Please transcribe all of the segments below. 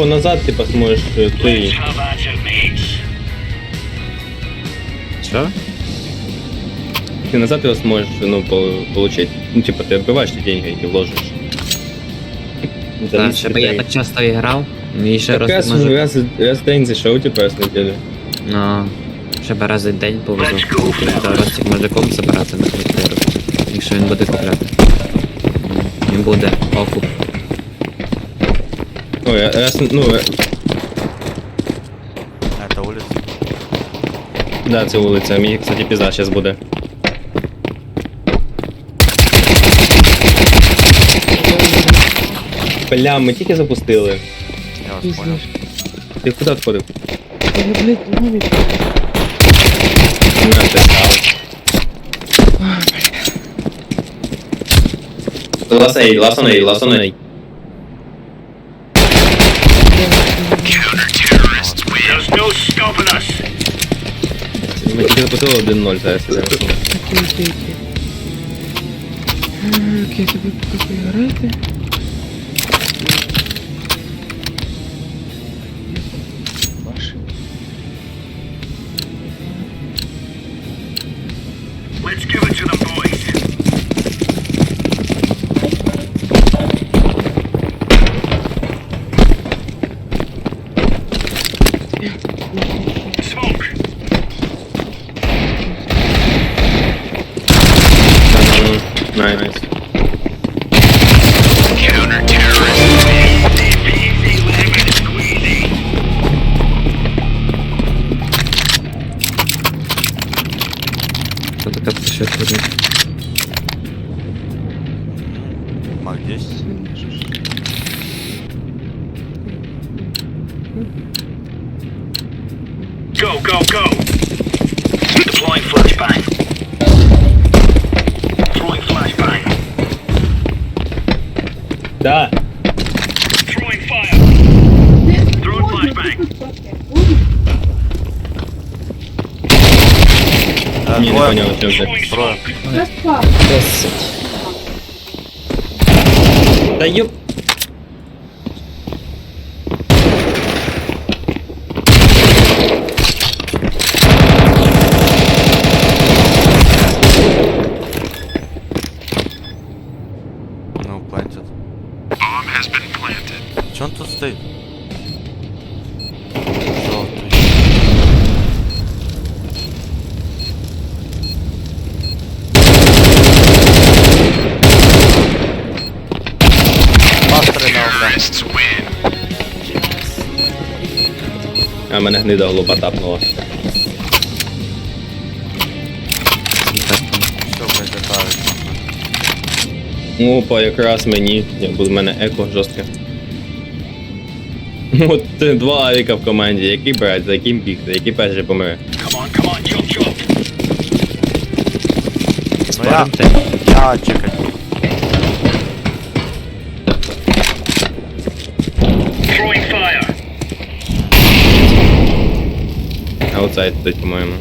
его назад, типа посмотришь, е, ты... Что? Ты назад его сможешь, ну, получить. Ну, типа, ты отбиваешь эти деньги и вложишь. Да, чтобы я так часто играл. І ще так раз, раз, раз, раз в день зайшов, типу, раз в неділю. Ну, щоб раз в день повезу. Та раз цих мужиком забирати на квартиру. Якщо він буде купляти. Він буде окуп. Ой, раз, ну, е, Это улица. да, це вулиця. Мені, кстати, пізда зараз буде. Бля, ми тільки запустили. Я вас понял. Ти куди відходив? Я, блядь, мамі. На, ти став. Last aid, last on aid, Ми тільки запустили 1-0 зараз. іде. Окей, окей, окей. Е, Окей, тобі поки поіграти. Nice. nice. Не двое. поняв, що вже. Throwing Трое. smoke. Та ёп. Ну, плантит. Че он тут стоит? А мене гнида голуба тапнула. Все, летает. Опа, якраз мені. Я в мене еко жорстке. От два авіка в команді. Який брать, за яким бігти, який перший помре. Ну я, я чекать. Аутсайд тут, по-моєму.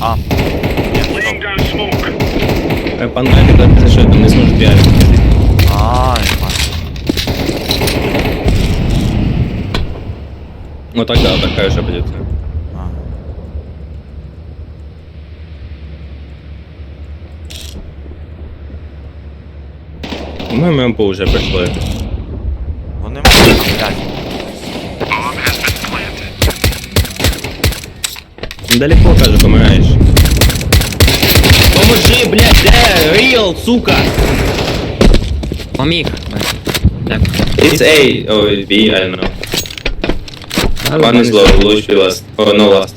А, нет, Laying стоп. down smoke. Е, Пан Мефік, це що, там не зможеш дві авіки. А, ебать. Ну так, да, так хорошо буде. А. Ми МП вже прийшли. Далеко, каже, помираєш. Поможи, блядь, де? Ріл, сука! Поміг. Так. It's A, or B, I don't know. Але One is вони- low, low should be last. Or no last.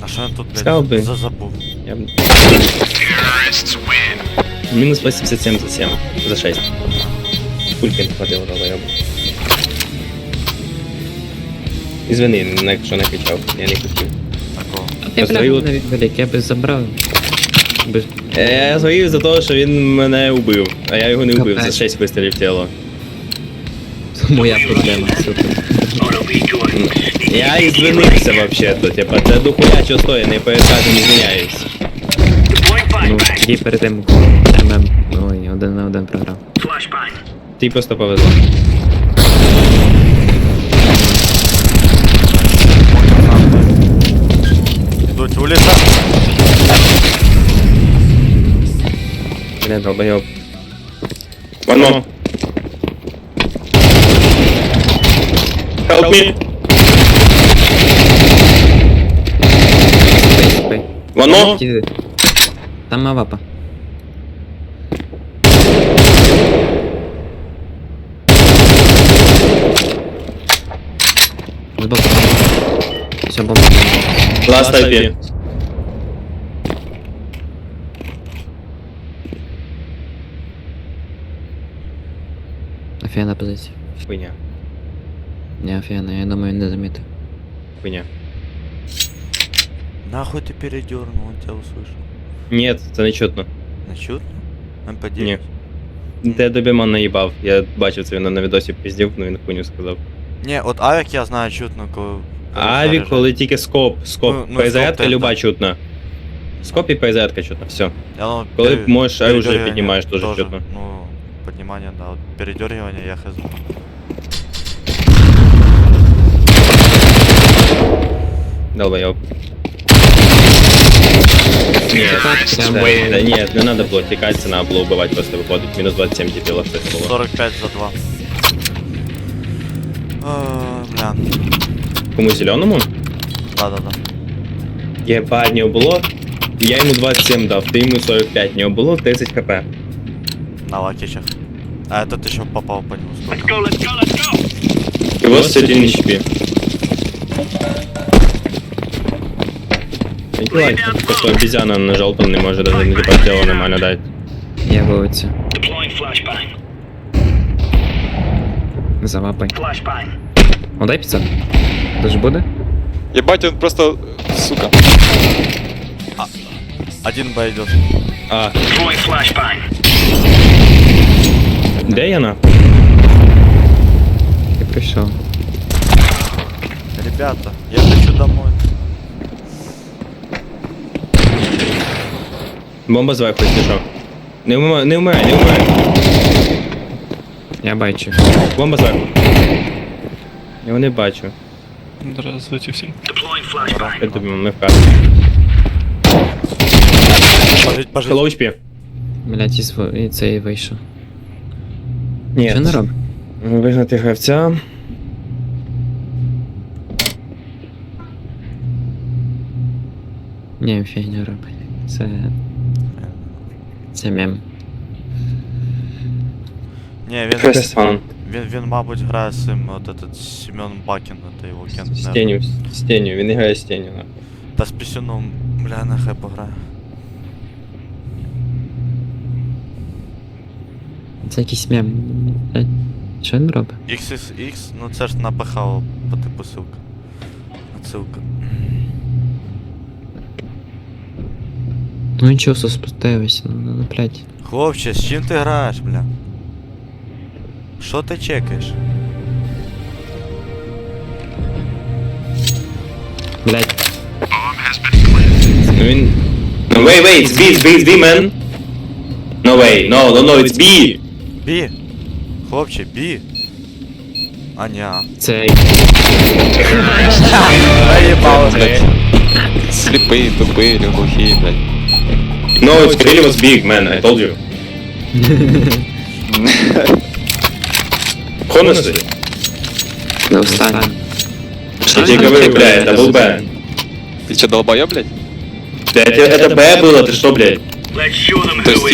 А що він тут, Сказав би. блядь, за забув? Я... б- Мінус 87 за 7. За 6. Пульки не хватило, але я б. Ізвини, не- якщо не кричав, я не хотів. А ти, навіть велик, я би забрав. Би... Е, Я згорів за те, що він мене убив, а я його не убив, за Капець. 6 вистрілів в тіло. Моя проблема, супер. Я ізвинився вообще-то, типа, це дохуя чого стоїть, не перескажу, не звиняюсь. Ну, тоді перед тим ММ. Ой, один на один програв. Ти просто повезло. Йдуть у ліса. Бля, долбоёб. One more. Help me. One more. Там мавапа. Збоку. Все, бомба. Last IP. Офігенна позиція. Хуйня. Не офігенна, я думаю, він не замітив. Хуйня. Нахуй ти передернув, он тебя услышал. Нет, це не чутно. Не чутно? МП9? Ні. Де добіман наїбав. Я бачив це він на відосі піздів, ну він хуйню сказав. Ні, от авік я знаю чутно, коли... коли Авік, заряджає. коли тільки скоп, скоп, Ну, ну, ПЗРка скоп, люба так. чутно. Скоп і ПЗРка чутно, все. Я, ну, Коли пере- можеш оружие передергивание піднімаєш, теж тоже, чутно. Ну, поднимание, да, вот передергивание я хз. Долбоёб. Нет, прям да, way. да нет, не надо было текать, надо было убивать, просто выходит. Минус 27 дебила, что это было. 45 за 2. Э, бля, Кому зеленому? да-да-да. Єбать, не було. Я йому 27 дав, ти йому 45, в нього було 30 хп. На лакичах. А этот еще попал по нему. Let's go, let's go, let's go. Його 101 HP. Понимаете, что обезьяна на желтом не может даже не типа тело нормально дать. Я. Завапай. Flashbang. О, дай 500. Дуже буде? Ебать, он просто, сука. Один Б идет. А, Deploying flashbang. де я на? Ти прийшов. Ребята, я хочу домой. Бомба зверху, що. Не вмирай, не вмирай, не вмирай. Я бачу. Бомба зверху. Я його не бачу. Здравствуйте всім. Deploying flashbang. Я тобі не вкажу. Пожить, пожить. Hello HP. Блять, і, сво... і цей вийшов. Ні. Що не робить? Вигнати гравця. Ні, фігню робить. Це. Це мем. Не, він, Крестфан. він, він, мабуть, грає з цим, от этот Семен Бакін, это його кент. З наверно. тенью, з тенью, він грає з тенью. нахуй. Та з пісюном, бля, нехай пограє. Це якийсь мем. Блядь, Що він робить? XXX, ну це ж напихало по типу ссылка. Отсылка. Ну нічого, все спустилось, ну, ну, ну, блядь. Хлопче, з чим ти граєш, бля? Що ти чекаєш? Блядь, Ну він... No, wait, wait, it's B, it's B, it's B, man. No way, no, no, no, it's B. Бі! Хлопче, бі! Аня. це. Заїбало, Це- Слепые, тупые, глухие, блядь. No, it really was big, man, I told you. Honestly. Не встань. Я тебе говорю, бля, это был Б. Ты что, долбоёб, блядь? Блядь, это Б было, ты что, блядь? То есть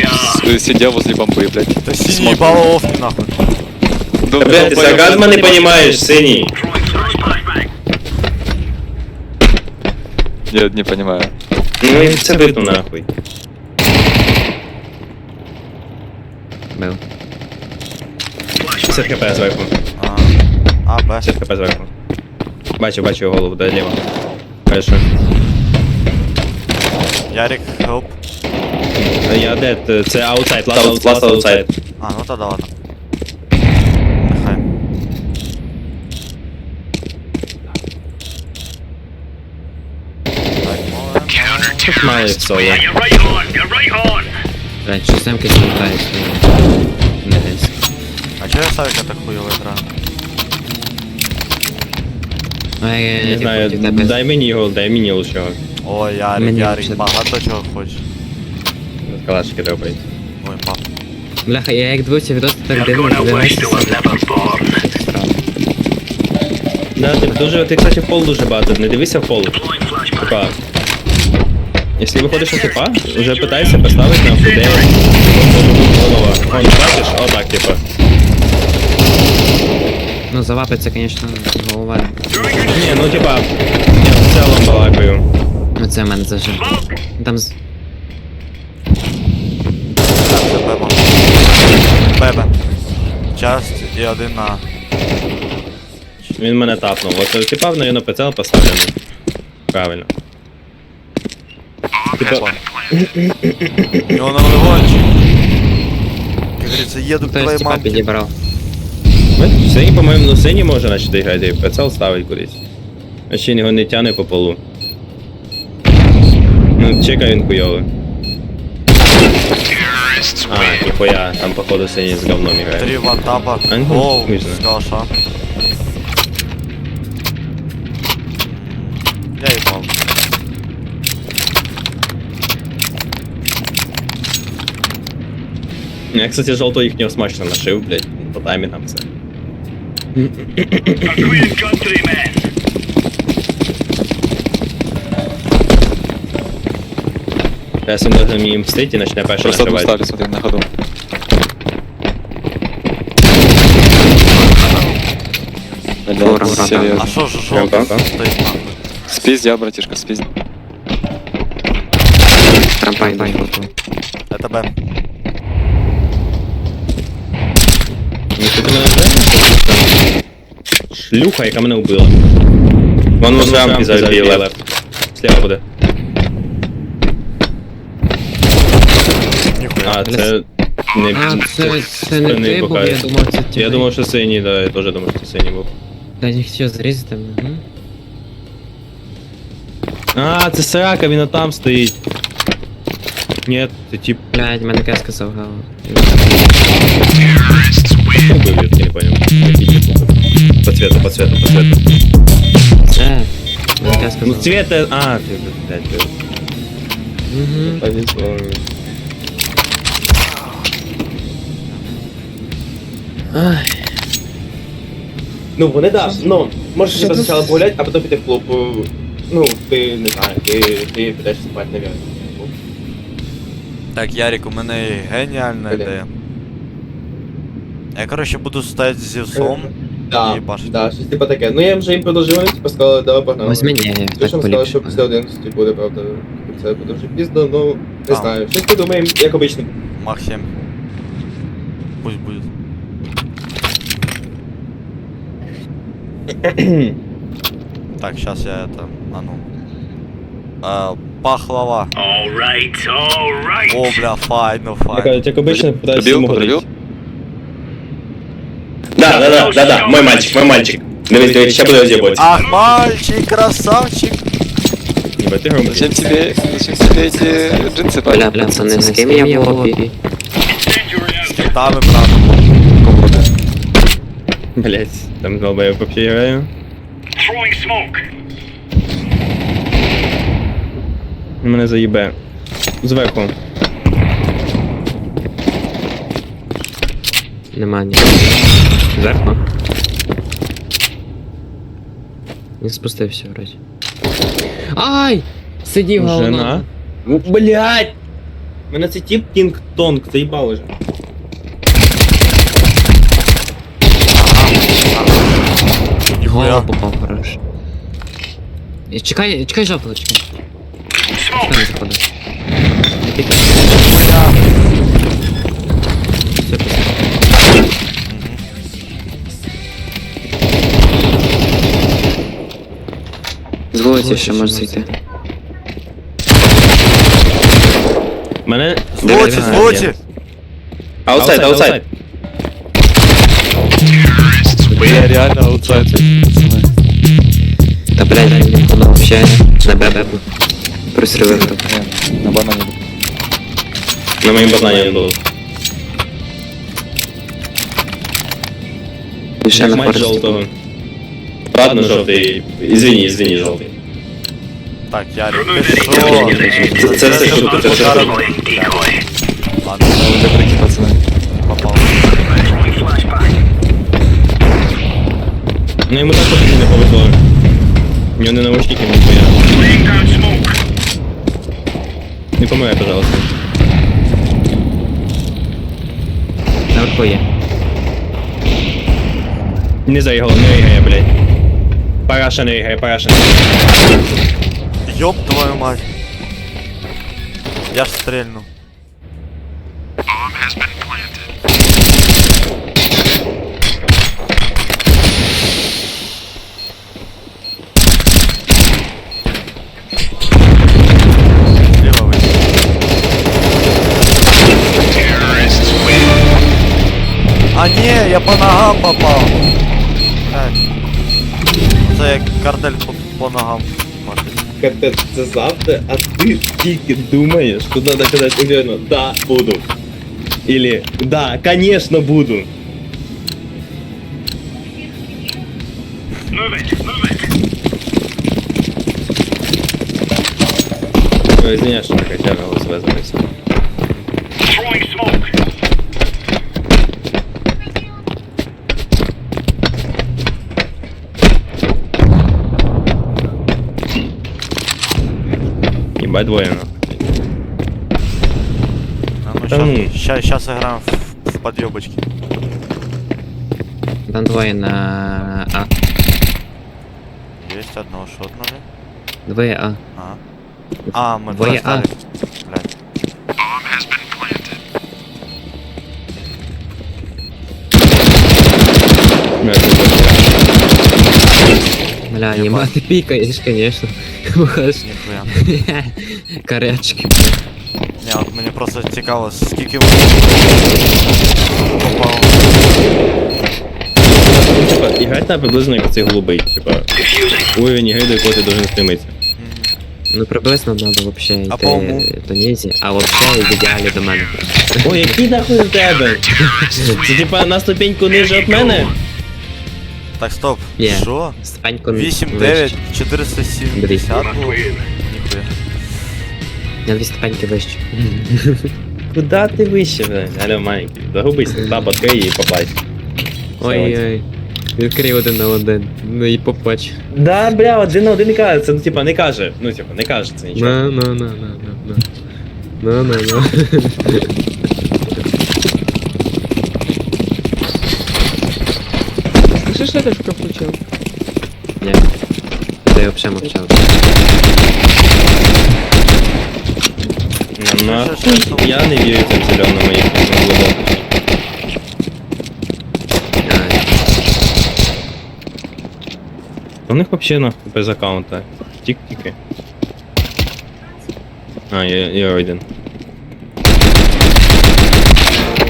ты сидел возле бомбы, блядь. Синій Смотри. баловки нахуй. Да, блядь, ты долбоёб, сарказма не понимаешь, синий. Я не понимаю. Ну і це видно нахуй. Бив. 50 хп зверху. А, а Б. 50 хп зверху. Бачу, бачу його голову, дай ліво. Хорошо. Ярик, хелп. Я дед, це аутсайд, last, last outside. А, ну тогда ладно. Нехай. Так, молодець. Має соло. Yeah, you're right А чого я Савіка так хуйово граю? А я Не знаю, дай мені його, дай мені лучшого. Ой, Ярик, Мені Ярик, ще- багато чого хочеш. Калашки треба прийти. Ой, мам. Бляха, я як дивився відос, то так You're дивно, gonna wish дивився. you were never born. Да, ти дуже, ти, кстати, в пол дуже багато, не дивися в пол. Deploying flashbang. Типа, якщо виходиш на типа, вже питайся поставити на фуде голова. Он, бачиш, отак, типа. Ну, завапиться, звісно, голова. Ні, ну типа, я в цілому балакаю. Ну це в мене зажив. Там з... Так, це Беба. Бебе. Часть і один на... Він мене тапнув. От типа, в на прицел поставлений. Правильно. Типа, І воно виводчик. Як говориться, їду к Хтось твоїй типа мамці. підібрав. ми в сині, по-моєму, ну сині може начати грати, і прицел ставить кудись. А ще його не тяне по полу. Ну, чекай він хуйовий. А, ніхуя, там походу синій з говном грає. Три вантапа. А, ну, Гол хуй знає. з калаша. Я їбав. Я, кстати, жовто їхнього смачно нашив, блядь, по таймінгам це. Agreed countrymen. Зараз він должен мені мстити і почне перше Просто одну накривати. ставлю, смотри, на ходу. Ура, Блядь, ура, А серьезно. що ж Прям жовтий так, а? стоїть нахуй? Спиздя, братишка, спиздя. Трампай, дай готов. Это Б. Ніхто ти мене вбив? Шлюха, яка мене вбила. Вон вон рамки забій леп. Слева буде. Ніхуя. А, це не А, це, це не спини ти був, бухає. я думав, це типу. Я думав, що синій, да, я теж думав, що це синій був. Я не хотів зрізати. Угу. А, це срака, він там стоїть. Ні, це тип Блядь, мене кеска завгала. хто вбив, я таки не понял. Який тип був? По цвету, по цвету, по цвету. Це. Мене кеска Ну завгала. цвет, э, а, ты, блядь, ты. Угу. Повезло. Ай. Ну, вони да, ну, можеш ще спочатку погуляти, а потім піти в клуб. е, Ну, ти не знаю, ти, ти підеш спати, навіть. Так, Ярик, у мене є геніальна Блін. ідея. Я, коротше, буду стояти з Зевсом. Да, Їбашить. да, щось типу таке. Ну я вже їм предложив, типу сказали, давай погнали. Ось мені так Слушай, сказали, поліпше. що після 11 буде, правда, це буде вже пізно, ну, не Так. знаю. Щось подумаємо, як обично. Мах 7. Пусть будет. так, сейчас я это, а ну. А, пахлава. All right, all right. О, бля, файно, Як, файно. як обично, питаюся Пробил, йому пробил? говорити. Да, да, да, да, да, мой мальчик, мой мальчик. Дивись, дивись, ще буде роз'єбуватися. Ах, мальчик, красавчик. Ніби, ти громко. Зачем тебе, зачем тебе эти джинсы, Бля, парень? пацани, з ким я в лобі? Incendiary З out. китами, брат. Блять, там долбоєв вообще граю. Throwing smoke. Мене заїбе. Зверху. Нема ні. Зверху. Він спустився вроді. Ай! Сидів говно. Жена. Ну, блять! Мене це тип Кінг Тонг, заїбав уже. Ніхуя. Голову попав, хорош. І Чекай, чекай жовтого, чекай. Хто не З вулиці ще може зайти. Мене... Звуці, звуці. Аутсайд, аутсайд. Я реально аутсайд, пацаны. Та блядь, він воно вообще на бебе. Просрили. Не, На банане. На моем банане он был. І ще Як на мать форесті. желтого. Ладно, желтый. Извини, извини, желтый. Так, Ярик, Remove ти the що? Це- це все шутка, це все Зараз- шутка. Decoy. Ладно, Вже прикинь, пацани. попав. Flashbang. Ну ему так тоже не повезло. У него не наушники, не хуя. Laying down smoke. Не помогай, пожалуйста. Наверху є. Не за його, не рігає, блядь. Параша не рігає, параша не рігає. Ёб твою мать. Я ж стрельну. А ні, я по ногам попав. Блядь. Це як картель по, по ногам. Капець, це завтра, а ти тільки думаєш, куди доказати уверенно, да, буду. Или, да, конечно, буду. Move it. Move it. Ой, Извиняюсь, что такая тяга голосовая записана. Throwing smoke. Ебать двое, нахуй. А ну ну. щас, щас, щас играем в, в подъебочки. Там двоє на А. Есть одного шотнули. Двоє А. А. А, мы Двое. Блядь. Бля, єма, ти пікаєш, конечно. Ніхуя. Карячки. Не, от мені просто цікаво, скільки ви попав. Ну, типа, играть надо приблизно як цей голубий, типа, уровень ігри, до якого ти должен стремитися. Ну приблизно надо вообще А по уму? йти до низі, а вообще в ідеалі до мене. Ой, який нахуй в тебе? Це типа на ступеньку ниже від мене? Так, стоп. Є. Що? Стань 8, 9, 470 було. Ніхуя. Я дві ступеньки вище. Куда ти вище, блядь? Алло, маленький. Загубись, таб открий і попасть. Ой-ой. Відкрий один на один. Ну і попач. Да, бля, один на один не каже, це ну типа не каже. Ну типа не каже це нічого. На, на, на, на, на, на. На, на, на. Слышишь, что я тоже включил? Ні. Та я взагалі мовчав. Ну, нахуй, я не вірю цим зеленому їхньому глибоко. Ай. У них вообще нахуй без аккаунта. Тік-тіки. А, я, я один.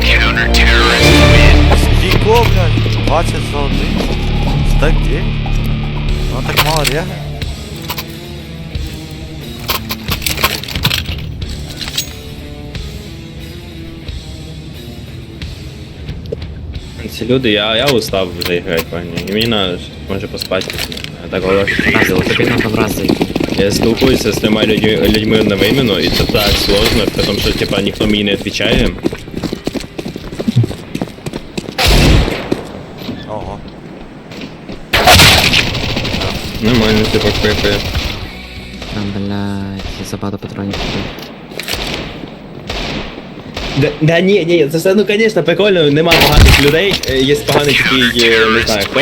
Counter-terrorists win. Скілько, блядь? 20 за один? Стек 9? Ну так мало реально. Ці люди, я, я устав вже грати, пані. І мені надо, щось, може поспати. Я так говорю. Разово, тобі надо в раз зайти. Я спілкуюся з трьома людьми, людьми одновременно, і це так сложно, тому що типа ніхто мені не відповідає. Нормально, типа, кве Там, блядь, забагато патронів. Да, да ні, ні, це все, ну, звісно, прикольно, нема поганих людей, е, є поганий такий, е, не знаю хто.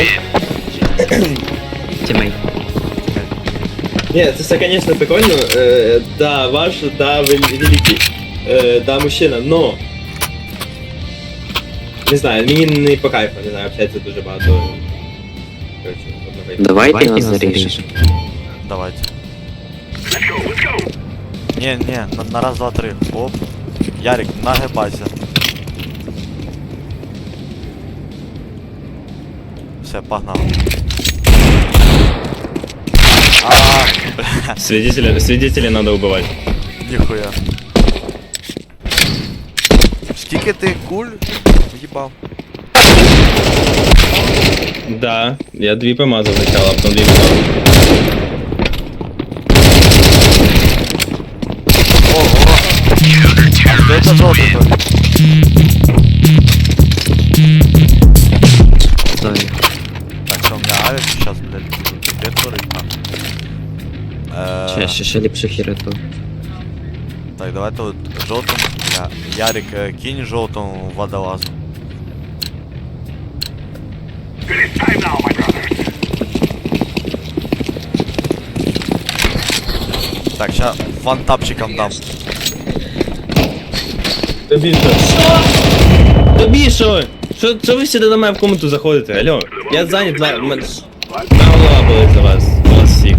Тімей. Ні, це все, звісно, прикольно, е, да, ваш, да, ви великий, е, да, мужчина, но... Не знаю, мені не по кайфу, не знаю, общається дуже багато. Короче, одновременно. Давайте нас заріжеш. Давайте. Let's go. Let's go. Не, не, на, на раз, два, три. Оп. Ярик, нагибайся. Все, погнал. А, бля, Свидетеля, свидетелей надо убивать. нихуя. Стільки ти куль в'їбав. Да, я дві помазав спочатку, а потім дві помазав. Ого. Що це жовтий тут? Знаю. Так, що, у мене авік зараз, блядь, де творить Ще, ще, ще ліпше хіриту. Так, давайте от жовтому. Я, Ярик, е, кинь жовтому водолазу. Так, ща фантапчикам дам. Тобі що? Тобі що? Що, що ви сюди до мене в комнату заходите? Алло, я зайнят, на, м- на голова болить за вас, за вас всіх.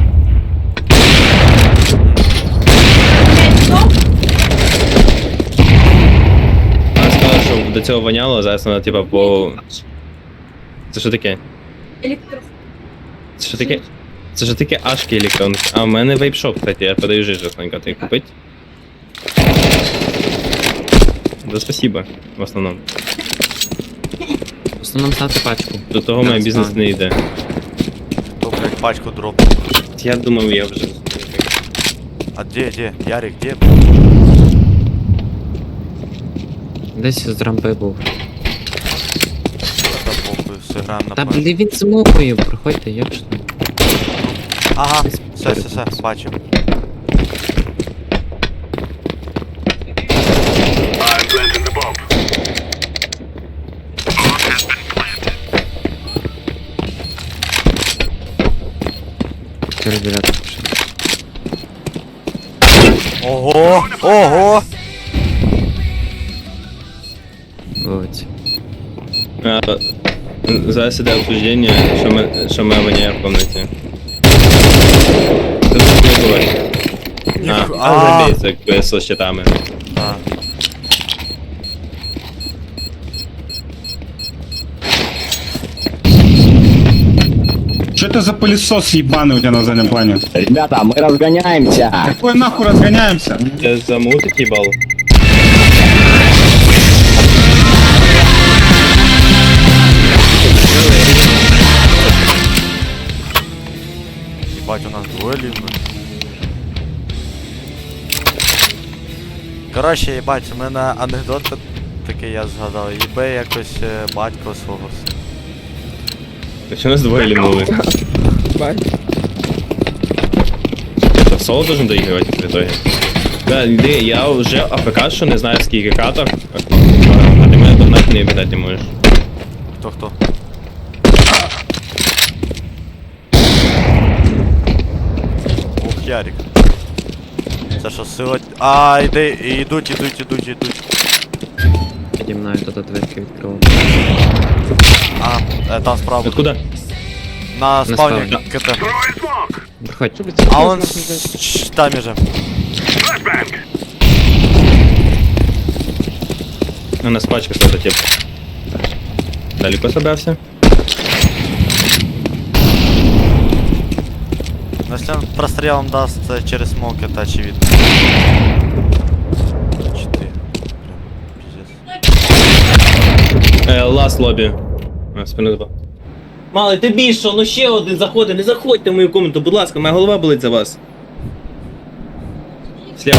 Вона сказала, що до цього воняло, а зараз вона типа по... Це що таке? Електро. Це що таке? Це що таке ашки електронки? А в мене вейпшоп, кстати, я подаю жижу, Сонька, ти купить? Да спасибо, в основному. В основному ставте пачку. До того Так, бізнес не йде. То, блядь, пачку дроп. Я думав, я вже. А где, где? Ярик, где? Десь з рампи був. Похуй, сыграем на Та пам'ять. блін, він з мовою, проходьте, ж там. Ага, все, все, все, бачу. I'm planting the bomb. Через дев'ятку. Ого, ого! зараз іде обсуждення, що ми, що ми воняє в комнаті. Це тут не буває. А, Ніху- а, а. забейся, як писо з щитами. Да. Что это за пылесос ебаный у тебя на заднем плане? Ребята, мы разгоняемся. Какой нахуй разгоняемся? Це за музик їбал? Ебать, у нас дуэлі. блін. Коротше, їбать, у мене анекдот та- такий я згадав. Їбе якось е, батько свого сина. Що нас двоє лінули? Это в соло должен доигрывать в итоге. Да, іди, я вже АФК, що не знаю скільки каток, а ти мене догнати не обідати не можеш. Хто хто? Ух, Ярик. Це що, сила... А, іде, ідуть, ідуть, ідуть, ідуть. Піді мною тут дверки відкрив. А, е, там справа. Откуда? На спавні спавні. КТ. Throwing smoke. Проходь. А он с- там же. Flashbang. У нас пачка что-то тип. Далеко собрався? Ну, если он прострелом даст э, через смок, это очевидно. Четыре. Прям, пиздец. Е, ласт лобі. А, спину два. Малий, ти більше, ну ще один заходи, не заходьте в мою комнату, будь ласка, моя голова болить за вас. Слева.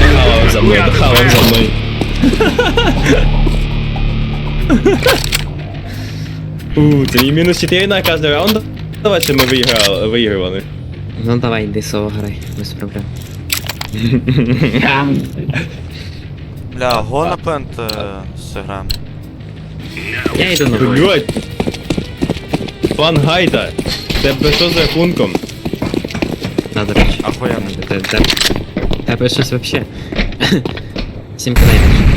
Дохавав за мною, дохавав за мною. У, це мій мінус 4 на кожний раунд. Давай, що ми виіграли, виігрували. Ну давай, йди соло грай, без проблем. Бля, го на пент э, сыграем. Я йду на бой. Блять! Пан Гайда! Тебе що з рахунком? Да, до речі. Охуенно. Те- те- Тебе щось вообще. Сім кінець.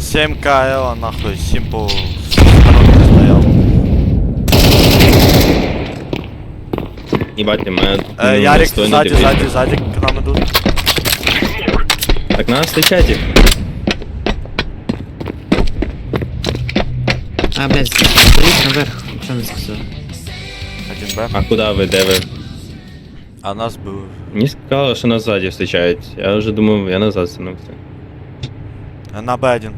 7 КЛ, нахуй, Симпл стоял. Ебать, немає. Э, ну, Ярик, достойно сзади, дивитися. сзади, сзади к нам идут. Так надо встречать їх. А, блядь, поліз наверх. Що не сказав? 1Б. А куди ви, де ви? А нас били. Мені сказали, що нас ззаді зустрічають. Я вже думав, я назад станувся. На Б1.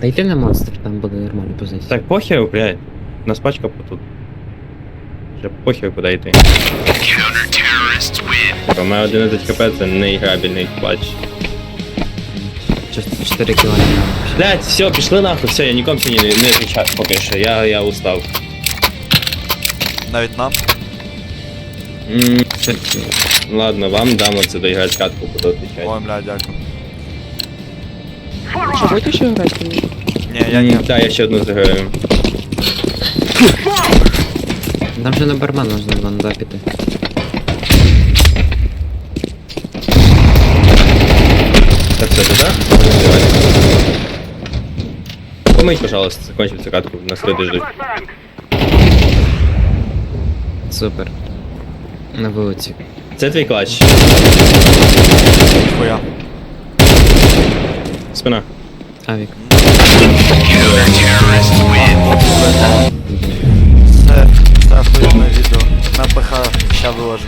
Та йди на монстр, там буде нормальна позиція. Так, похер, блядь. Нас пачка тут. Вже похер куди йти. Counter-terrorists win. 11 хп, це неіграбельний плач. Чисто 4 кілометри. Блять, все, пішли нахуй, все, я нікому сьогодні не, не відвічаю поки що, я, я устав. Навіть нам. М, Ладно, вам дам оце доіграти катку, буду відвічати. Ой, бля, дякую. Что, будете еще играть? Ні, я ні. Так, я ще одну заграю. Нам же на бармен можна було на піти. Так, все, туда? Помыть, пожалуйста, закончим цю катку, нас люди ждуть. Супер. На вулиці. Це твій клач. Хуя. Спина. Авік. Це, це охуєнне відео. На ПХ ща виложу.